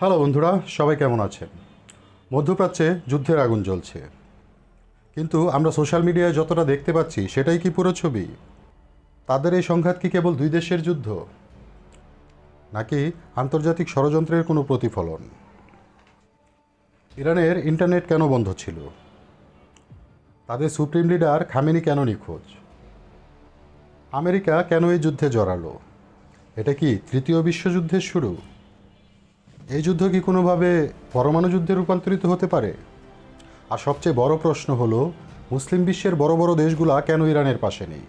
Hello বন্ধুরা, সবাই কেমন আছেন? মধ্যপ্রাচ্যে যুদ্ধের আগুন জ্বলছে। কিন্তু আমরা সোশ্যাল মিডিয়ায় যতটা দেখতে পাচ্ছি, সেটাই কি পুরো ছবি? তাদের এই সংঘাত কি কেবল দুই দেশের যুদ্ধ? নাকি আন্তর্জাতিক ষড়যন্ত্রের কোনো প্রতিফলন? ইরানের ইন্টারনেট কেন বন্ধ ছিল? তাদের সুপ্রিম লিডার খামেনি কেন নিখোঁজ? আমেরিকা কেন এই যুদ্ধে জড়ালো? এটা কি তৃতীয় বিশ্বযুদ্ধের শুরু? এই যুদ্ধ কি কোনোভাবে পরমাণু যুদ্ধে রূপান্তরিত হতে পারে? আর সবচেয়ে বড় প্রশ্ন হলো, মুসলিম বিশ্বের বড় বড় দেশগুলা কেন ইরানের পাশে নেই?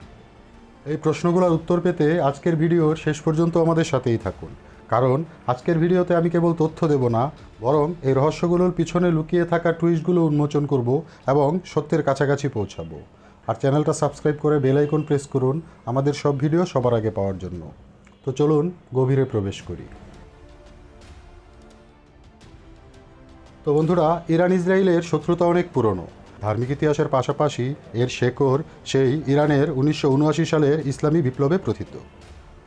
এই প্রশ্নগুলোর উত্তর পেতে আজকের ভিডিওর শেষ পর্যন্ত আমাদের সাথেই থাকুন। কারণ আজকের ভিডিওতে আমি কেবল তথ্য দেব না, বরং এই রহস্যগুলোর পিছনে লুকিয়ে থাকা টুইস্টগুলো উন্মোচন করব এবং সত্যের কাছাকাছি পৌঁছাবো। আর চ্যানেলটা সাবস্ক্রাইব করে বেল আইকন প্রেস করুন আমাদের সব ভিডিও সবার আগে পাওয়ার জন্য। তো চলুন গভীরে প্রবেশ করি। তো বন্ধুরা, ইরান ইসরায়েলের শত্রুতা অনেক পুরনো। ধার্মিক ইতিহাসের পাশাপাশি এর শেকড় সেই ইরানের উনিশশো উনআশি সালের ইসলামী বিপ্লবে প্রথিত।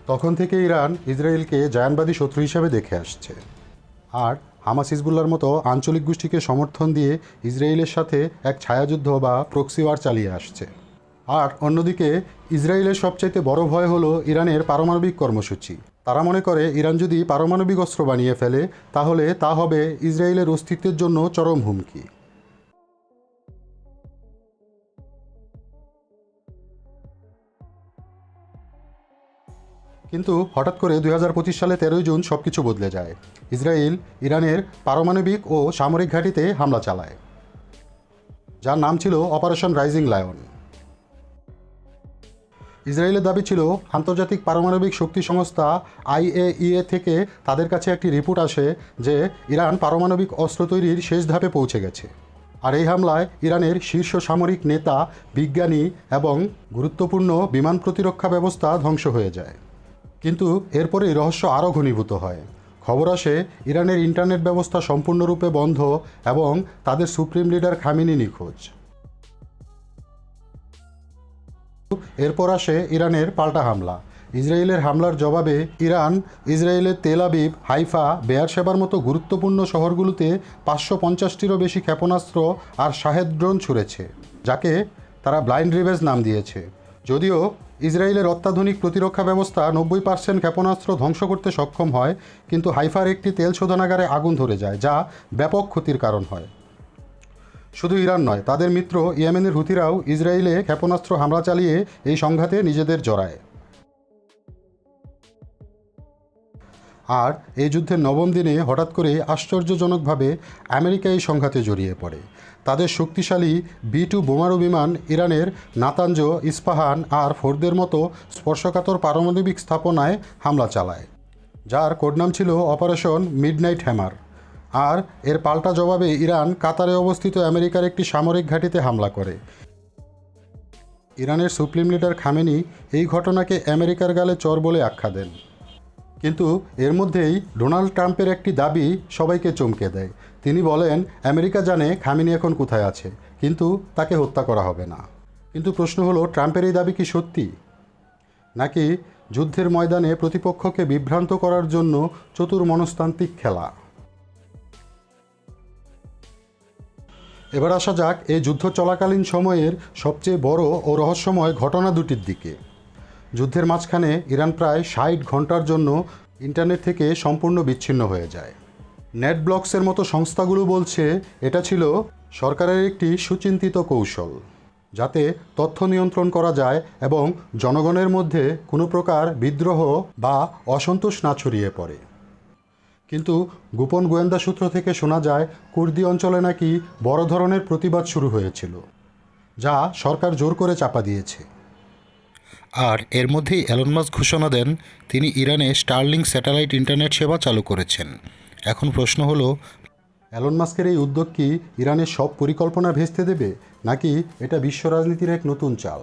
তখন থেকে ইরান ইসরায়েলকে জায়ানবাদী শত্রু হিসাবে দেখে আসছে। আর হামাস হিজবুল্লার মতো আঞ্চলিক গোষ্ঠীকে সমর্থন দিয়ে ইসরায়েলের সাথে এক ছায়াযুদ্ধ বা প্রক্সি ওয়ার চালিয়ে আসছে। আর অন্যদিকে, ইসরায়েলের সবচাইতে বড় ভয় হলো ইরানের পারমাণবিক কর্মসূচি। তারা মনে করে, ইরান যদি পারমাণবিক অস্ত্র বানিয়ে ফেলে, তাহলে তা হবে ইসরায়েলের অস্তিত্বের জন্য চরম হুমকি। কিন্তু হঠাৎ করে দু হাজার পঁচিশ সালে তেরোই জুন সব কিছু বদলে যায়। ইসরায়েল ইরানের পারমাণবিক ও সামরিক ঘাঁটিতে হামলা চালায়। যার নাম ছিল অপারেশন রাইজিং লায়ন। ইসরায়েলের দাবি ছিল, আন্তর্জাতিক পারমাণবিক শক্তি সংস্থা আইএইএ থেকে তাদের কাছে একটি রিপোর্ট আসে যে ইরান পারমাণবিক অস্ত্র তৈরির শেষ ধাপে পৌঁছে গেছে। আর এই হামলায় ইরানের শীর্ষ সামরিক নেতা, বিজ্ঞানী এবং গুরুত্বপূর্ণ বিমান প্রতিরক্ষা ব্যবস্থা ধ্বংস হয়ে যায়। কিন্তু এরপরেই রহস্য আরও ঘনীভূত হয়। খবর আসে, ইরানের ইন্টারনেট ব্যবস্থা সম্পূর্ণরূপে বন্ধ এবং তাদের সুপ্রিম লিডার খামিনি নিখোঁজ। এরপর আসে ইরানের পাল্টা হামলা। ইসরায়েলের হামলার জবাবে ইরান ইসরায়েলের তেল আবিব, হাইফা বেয়ারশেবার মতো গুরুত্বপূর্ণ শহরগুলোতে পাঁচশো পঞ্চাশটিরও বেশি ক্ষেপণাস্ত্র আর শাহেদ ড্রোন ছুড়েছে, যাকে তারা ব্লাইন্ড রিভেজ নাম দিয়েছে। যদিও ইসরায়েলের অত্যাধুনিক প্রতিরক্ষা ব্যবস্থা নব্বই পার্সেন্ট ক্ষেপণাস্ত্র ধ্বংস করতে সক্ষম হয়, কিন্তু হাইফার একটি তেল শোধনাগারে আগুন ধরে যায়, যা ব্যাপক ক্ষতির কারণ হয়। শুধু ইরান নয়, তাদের মিত্র ইয়েমেনের হুতিরাও ইসরায়েলে ক্ষেপণাস্ত্র হামলা চালিয়ে এই সংঘাতে নিজেদের জড়ায়। আর এই যুদ্ধের নবম দিনে হঠাৎ করে আশ্চর্যজনকভাবে আমেরিকা এই সংঘাতে জড়িয়ে পড়ে। তাদের শক্তিশালী বি টু বোমারু বিমান ইরানের নাতাঞ্জ ইস্পাহান আর ফোর্দের মতো স্পর্শকাতর পারমাণবিক স্থাপনায় হামলা চালায়, যার কোডনাম ছিল অপারেশন মিডনাইট হ্যামার। আর এর পাল্টা জবাবে ইরান কাতারে অবস্থিত আমেরিকার একটি সামরিক ঘাঁটিতে হামলা করে। ইরানের সুপ্রিম লিডার খামেনি এই ঘটনাকে আমেরিকার গালে চর বলে আখ্যা দেন। কিন্তু এর মধ্যেই ডোনাল্ড ট্রাম্পের একটি দাবি সবাইকে চমকে দেয়। তিনি বলেন, আমেরিকা জানে খামিনি এখন কোথায় আছে, কিন্তু তাকে হত্যা করা হবে না। কিন্তু প্রশ্ন হলো, ট্রাম্পের এই দাবি কি সত্যি? নাকি যুদ্ধের ময়দানে প্রতিপক্ষকে বিভ্রান্ত করার জন্য চতুর মনস্তান্ত্রিক খেলা? এবার আসা যাক এই যুদ্ধ চলাকালীন সময়ের সবচেয়ে বড় ও রহস্যময় ঘটনা দুটির দিকে। যুদ্ধের মাঝখানে ইরান প্রায় ষাট ঘণ্টার জন্য ইন্টারনেট থেকে সম্পূর্ণ বিচ্ছিন্ন হয়ে যায়। নেট ব্লকসের মতো সংস্থাগুলো বলছে, এটা ছিল সরকারের একটি সুচিন্তিত কৌশল, যাতে তথ্য নিয়ন্ত্রণ করা যায় এবং জনগণের মধ্যে কোনো প্রকার বিদ্রোহ বা অসন্তোষ না ছড়িয়ে পড়ে। কিন্তু গোপন গোয়েন্দা সূত্র থেকে শোনা যায়, কুর্দি অঞ্চলে নাকি বড় ধরনের প্রতিবাদ শুরু হয়েছিল, যা সরকার জোর করে চাপা দিয়েছে। আর এর মধ্যেই অ্যালন মাস ঘোষণা দেন, তিনি ইরানে স্টারলিং স্যাটেলাইট ইন্টারনেট সেবা চালু করেছেন। এখন প্রশ্ন হলো অ্যালন মাস্কের এই উদ্যোগ কি ইরানের সব পরিকল্পনা ভেস্তে দেবে, নাকি এটা বিশ্ব রাজনীতির এক নতুন চাল?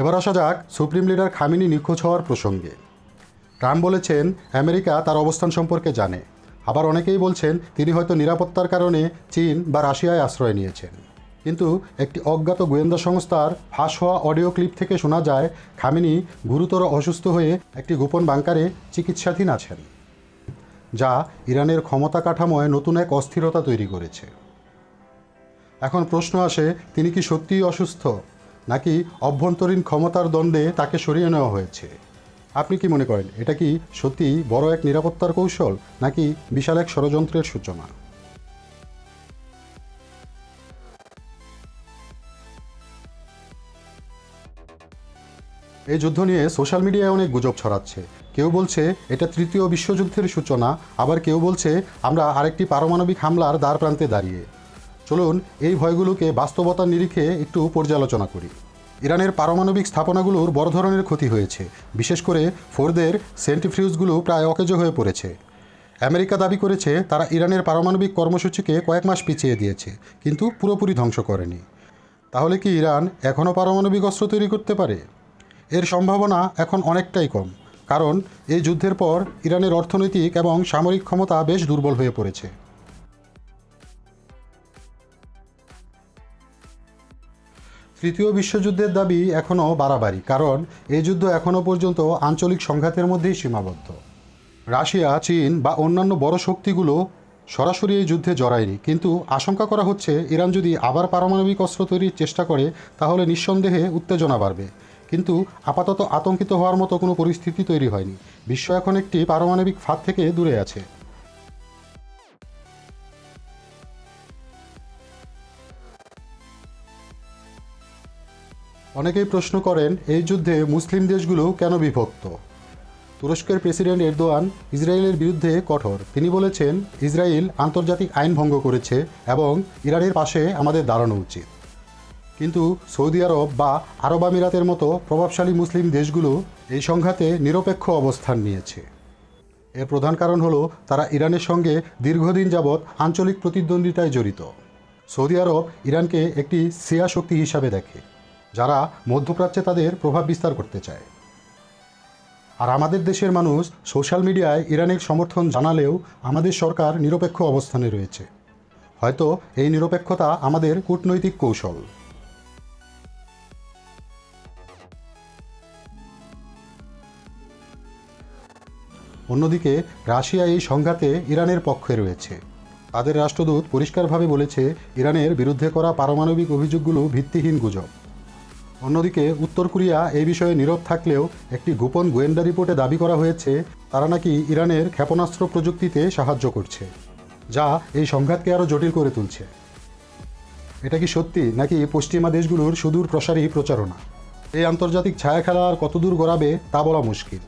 এবার আসা যাক সুপ্রিম লিডার খামিনি নিখোঁজ হওয়ার প্রসঙ্গে। ট্রাম্প বলেছেন, আমেরিকা তার অবস্থান সম্পর্কে জানে। আবার অনেকেই বলছেন, তিনি হয়তো নিরাপত্তার কারণে চীন বা রাশিয়ায় আশ্রয় নিয়েছেন। কিন্তু একটি অজ্ঞাত গোয়েন্দা সংস্থার ফাঁস হওয়া অডিও ক্লিপ থেকে শোনা যায়, খামেনি গুরুতর অসুস্থ হয়ে একটি গোপন বাংকারে চিকিৎসাধীন আছেন, যা ইরানের ক্ষমতা কাঠামোয় নতুন এক অস্থিরতা তৈরি করেছে। এখন প্রশ্ন আসে, তিনি কি সত্যিই অসুস্থ? নাকি অভ্যন্তরীণ ক্ষমতার দ্বন্দ্বে তাকে সরিয়ে নেওয়া হয়েছে? আপনি কি মনে করেন, এটা কি সত্যিই বড় এক নিরাপত্তার কৌশল, নাকি বিশাল এক ষড়যন্ত্রের সূচনা? এই যুদ্ধ নিয়ে সোশ্যাল মিডিয়ায় অনেক গুজব ছড়াচ্ছে। কেউ বলছে, এটা তৃতীয় বিশ্বযুদ্ধের সূচনা, আবার কেউ বলছে, আমরা আরেকটি পারমাণবিক হামলার দ্বার প্রান্তে দাঁড়িয়ে। চলুন এই ভয়গুলোকে বাস্তবতার নিরিখে একটু পর্যালোচনা করি। ইরানের পারমাণবিক স্থাপনাগুলোর বড় ধরনের ক্ষতি হয়েছে। বিশেষ করে ফোরদের সেন্টিফ্রিউজগুলো প্রায় অকেজ হয়ে পড়েছে। আমেরিকা দাবি করেছে, তারা ইরানের পারমাণবিক কর্মসূচিকে কয়েক মাস পিছিয়ে দিয়েছে, কিন্তু পুরোপুরি ধ্বংস করেনি। তাহলে কি ইরান এখনও পারমাণবিক অস্ত্র তৈরি করতে পারে? এর সম্ভাবনা এখন অনেকটাই কম, কারণ এই যুদ্ধের পর ইরানের অর্থনৈতিক এবং সামরিক ক্ষমতা বেশ দুর্বল হয়ে পড়েছে। তৃতীয় বিশ্বযুদ্ধের দাবি এখনও বাড়াবাড়ি, কারণ এই যুদ্ধ এখনও পর্যন্ত আঞ্চলিক সংঘাতের মধ্যেই সীমাবদ্ধ। রাশিয়া, চীন বা অন্যান্য বড় শক্তিগুলো সরাসরি এই যুদ্ধে জড়ায়নি, কিন্তু আশঙ্কা করা হচ্ছে ইরান যদি আবার পারমাণবিক অস্ত্র তৈরির চেষ্টা করে, তাহলে নিঃসন্দেহে উত্তেজনা বাড়বে। কিন্তু আপাতত আতঙ্কিত হওয়ার মতো কোনো পরিস্থিতি তৈরি হয়নি। বিশ্ব এখন একটি পারমাণবিক ফাঁদ থেকে দূরে আছে। অনেকেই প্রশ্ন করেন, এই যুদ্ধে মুসলিম দেশগুলো কেন বিভক্ত? তুরস্কের প্রেসিডেন্ট এরদোয়ান ইসরায়েলের বিরুদ্ধে কঠোর। তিনি বলেছেন, ইসরায়েল আন্তর্জাতিক আইন ভঙ্গ করেছে এবং ইরানের পাশে আমাদের দাঁড়ানো উচিত। কিন্তু সৌদি আরব বা আরব আমিরাতের মতো প্রভাবশালী মুসলিম দেশগুলো এই সংঘাতে নিরপেক্ষ অবস্থান নিয়েছে। এর প্রধান কারণ হলো, তারা ইরানের সঙ্গে দীর্ঘদিন যাবৎ আঞ্চলিক প্রতিদ্বন্দ্বিতায় জড়িত। সৌদি আরব ইরানকে একটি সিয়া শক্তি হিসাবে দেখে। যারা মধ্যপ্রাচ্যে তাদের প্রভাব বিস্তার করতে চায়। আর আমাদের দেশের মানুষ সোশ্যাল মিডিয়ায় ইরানের সমর্থন জানালেও আমাদের সরকার নিরপেক্ষ অবস্থানে রয়েছে। হয়তো এই নিরপেক্ষতা আমাদের কূটনৈতিক কৌশল। অন্যদিকে, রাশিয়া এই সংঘাতে ইরানের পক্ষে রয়েছে। তাদের রাষ্ট্রদূত পরিষ্কারভাবে বলেছে, ইরানের বিরুদ্ধে করা পারমাণবিক অভিযোগগুলো ভিত্তিহীন গুজব। অন্যদিকে উত্তর কোরিয়া এই বিষয়ে নীরব থাকলেও একটি গোপন গোয়েন্দা রিপোর্টে দাবি করা হয়েছে, তারা নাকি ইরানের ক্ষেপণাস্ত্র প্রযুক্তিতে সাহায্য করছে, যা এই সংঘাতকে আরও জটিল করে তুলছে। এটা কি সত্যি, নাকি পশ্চিমা দেশগুলোর সুদূর প্রসারী প্রচারণা? এই আন্তর্জাতিক ছায়া খেলা আর কতদূর গড়াবে তা বলা মুশকিল।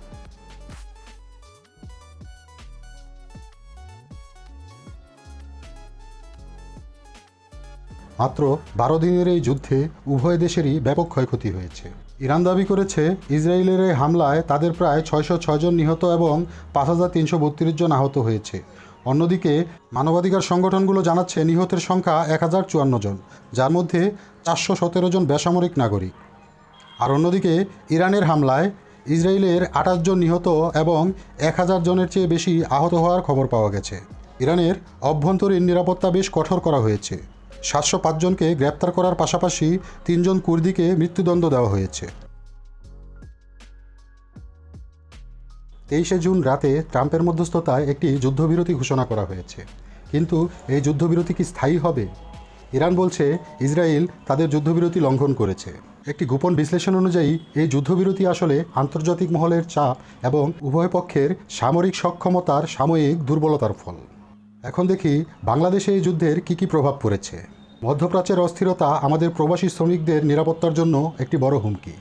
মাত্র বারো দিনের এই যুদ্ধে উভয় দেশেরই ব্যাপক ক্ষয়ক্ষতি হয়েছে। ইরান দাবি করেছে, ইসরায়েলের এই হামলায় তাদের প্রায় ছয়শো ছয়জন নিহত এবং পাঁচ হাজার তিনশো বত্রিশ জন আহত হয়েছে। অন্যদিকে, মানবাধিকার সংগঠনগুলো জানাচ্ছে, নিহতের সংখ্যা এক হাজার চুয়ান্ন জন, যার মধ্যে চারশো সতেরো জন বেসামরিক নাগরিক। আর অন্যদিকে, ইরানের হামলায় ইসরায়েলের আঠাশ জন নিহত এবং এক হাজার জনের চেয়ে বেশি আহত হওয়ার খবর পাওয়া গেছে। ইরানের অভ্যন্তরীণ নিরাপত্তা বেশ কঠোর করা হয়েছে। সাতশো পাঁচজনকে গ্রেপ্তার করার পাশাপাশি তিনজন কুর্দিকে মৃত্যুদণ্ড দেওয়া হয়েছে। তেইশে জুন রাতে ট্রাম্পের মধ্যস্থতায় একটি যুদ্ধবিরতি ঘোষণা করা হয়েছে। কিন্তু এই যুদ্ধবিরতি কি স্থায়ী হবে? ইরান বলছে ইসরায়েল তাদের যুদ্ধবিরতি লঙ্ঘন করেছে। একটি গোপন বিশ্লেষণ অনুযায়ী এই যুদ্ধবিরতি আসলে আন্তর্জাতিক মহলের চাপ এবং উভয় পক্ষের সামরিক সক্ষমতার সাময়িক দুর্বলতার ফল। এখন দেখি বাংলাদেশে এই যুদ্ধের কী কী প্রভাব পড়েছে। মধ্যপ্রাচ্যের অস্থিরতা আমাদের প্রবাসী শ্রমিকদের নিরাপত্তার জন্য একটি বড় হুমকি।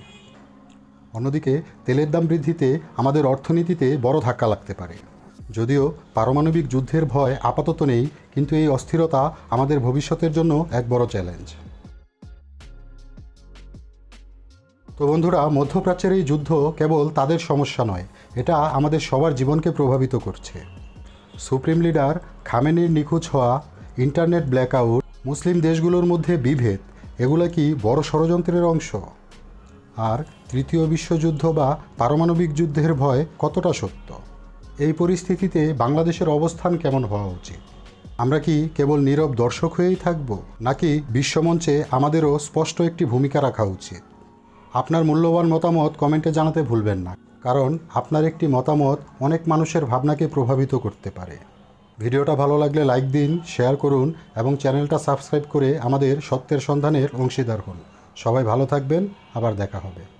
অন্যদিকে, তেলের দাম বৃদ্ধিতে আমাদের অর্থনীতিতে বড় ধাক্কা লাগতে পারে। যদিও পারমাণবিক যুদ্ধের ভয় আপাতত নেই, কিন্তু এই অস্থিরতা আমাদের ভবিষ্যতের জন্য এক বড় চ্যালেঞ্জ। তো বন্ধুরা, মধ্যপ্রাচ্যের এই যুদ্ধ কেবল তাদের সমস্যা নয়, এটা আমাদের সবার জীবনকে প্রভাবিত করছে। সুপ্রিম লিডার খামেনির নিখোঁজ হওয়া, ইন্টারনেট ব্ল্যাকআউট, মুসলিম দেশগুলোর মধ্যে বিভেদ, এগুলো কি বড় ষড়যন্ত্রের অংশ? আর তৃতীয় বিশ্বযুদ্ধ বা পারমাণবিক যুদ্ধের ভয় কতটা সত্য? এই পরিস্থিতিতে বাংলাদেশের অবস্থান কেমন হওয়া উচিত? আমরা কি কেবল নীরব দর্শক হয়েই থাকব, নাকি বিশ্বমঞ্চে আমাদেরও স্পষ্ট একটি ভূমিকা রাখা উচিত? আপনার মূল্যবান মতামত কমেন্টে জানাতে ভুলবেন না। কারণ আপনার একটি মতামত অনেক মানুষের ভাবনাকে প্রভাবিত করতে পারে। ভিডিওটা ভালো লাগলে লাইক দিন, শেয়ার করুন এবং চ্যানেলটা সাবস্ক্রাইব করে আমাদের সত্যের সন্ধানের অংশীদার হন। সবাই ভালো থাকবেন, আবার দেখা হবে।